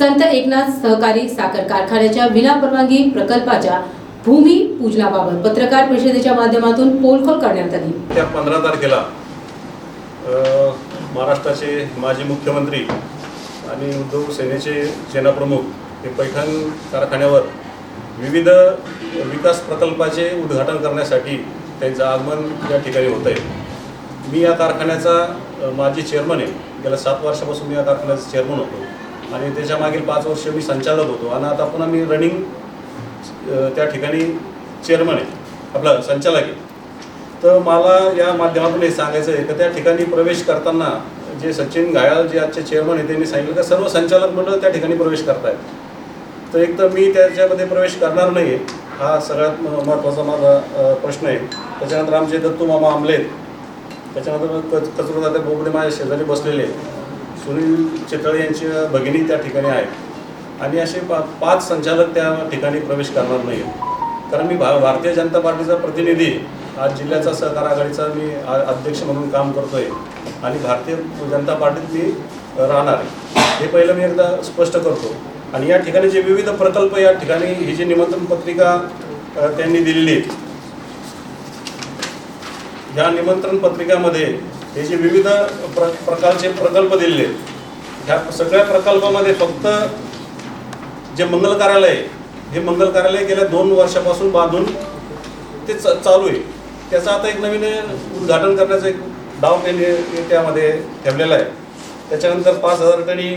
संत एकनाथ सहकारी साखर कारखान्याच्या विना परवानगी प्रकल्पाच्या भूमी पूजनाबाबत पत्रकार परिषदेच्या माध्यमातून पोलखोल करण्यात आली. त्या पंधरा तारखेला महाराष्ट्राचे माजी मुख्यमंत्री आणि उद्धव सेनेचे सेनाप्रमुख हे पैठण कारखान्यावर विविध विकास प्रकल्पाचे उद्घाटन करण्यासाठी त्यांचं आगमन या ठिकाणी होत आहे मी या कारखान्याचा माजी चेअरमन आहे. गेल्या सात वर्षापासून मी या कारखान्याचा चेअरमन होतो. आणि त्याच्या मागील पाच वर्ष मी संचालक होतो. आणि आता पुन्हा मी रनिंग त्या ठिकाणी चेअरमन आहे. आपलं संचालक आहे. तर मला या माध्यमातून हे सांगायचं आहे की त्या ठिकाणी प्रवेश करताना जे सचिन घायाळ जे आजचे चेअरमन आहे त्यांनी सांगितलं की सर्व संचालक मंडळ त्या ठिकाणी प्रवेश करतायत. तर एक तर मी त्याच्यामध्ये प्रवेश करणार नाही आहे हा सगळ्यात महत्त्वाचा माझा प्रश्न आहे. त्याच्यानंतर आमचे दत्तू मामा आमले आहेत त्याच्यानंतर क कचरोदाते बोबडे माझ्या शेजारी बसलेले आहेत. सुनील चितळे यांच्या भगिनी त्या ठिकाणी आहेत. आणि असे पा पाच संचालक त्या ठिकाणी प्रवेश करणार नाही आहेत कारण मी भा भारतीय जनता पार्टीचा प्रतिनिधी आज जिल्ह्याचा सहकार आघाडीचा मी आ- अध्यक्ष म्हणून काम करतोय. आणि भारतीय जनता पार्टीत मी राहणार आहे. हे पहिलं मी एकदा स्पष्ट करतो. आणि या ठिकाणी जे विविध प्रकल्प या ठिकाणी ही जी निमंत्रण पत्रिका त्यांनी दिलेली या निमंत्रण पत्रिकामध्ये हे जे विविध प्र प्रकारचे प्रकल्प दिलेले आहेत ह्या सगळ्या प्रकल्पामध्ये फक्त जे मंगल कार्यालय आहे, हे मंगल कार्यालय गेल्या दोन वर्षापासून बांधून ते च चालू आहे. त्याचं आता एक नवीन उद्घाटन करण्याचं एक डाव त्यांनी त्यामध्ये ठेवलेला आहे. त्याच्यानंतर पाच हजार टनी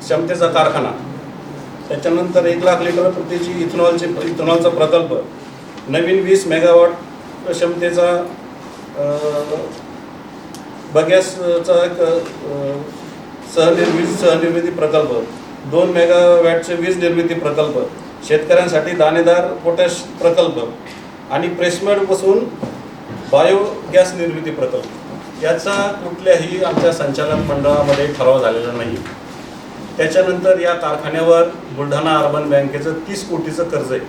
क्षमतेचा कारखाना त्याच्यानंतर एक लाख लिटर प्रतीची इथेनॉलचे इथेनॉलचा प्रकल्प नवीन वीस मेगावॉट क्षमतेचा बगॅसचा एक अ, सहनिर्मिती सहनिर्मिती प्रकल्प. दोन मेगावॅटचे वीज निर्मिती प्रकल्प. शेतकऱ्यांसाठी दाणेदार पोटॅश प्रकल्प. आणि प्रेसमेडपासून बायोगॅस निर्मिती प्रकल्प. याचा कुठल्याही आमच्या संचालक मंडळामध्ये ठराव झालेला नाही. त्याच्यानंतर या कारखान्यावर बुलढाणा अर्बन बँकेचं तीस कोटीचं कर्ज आहे.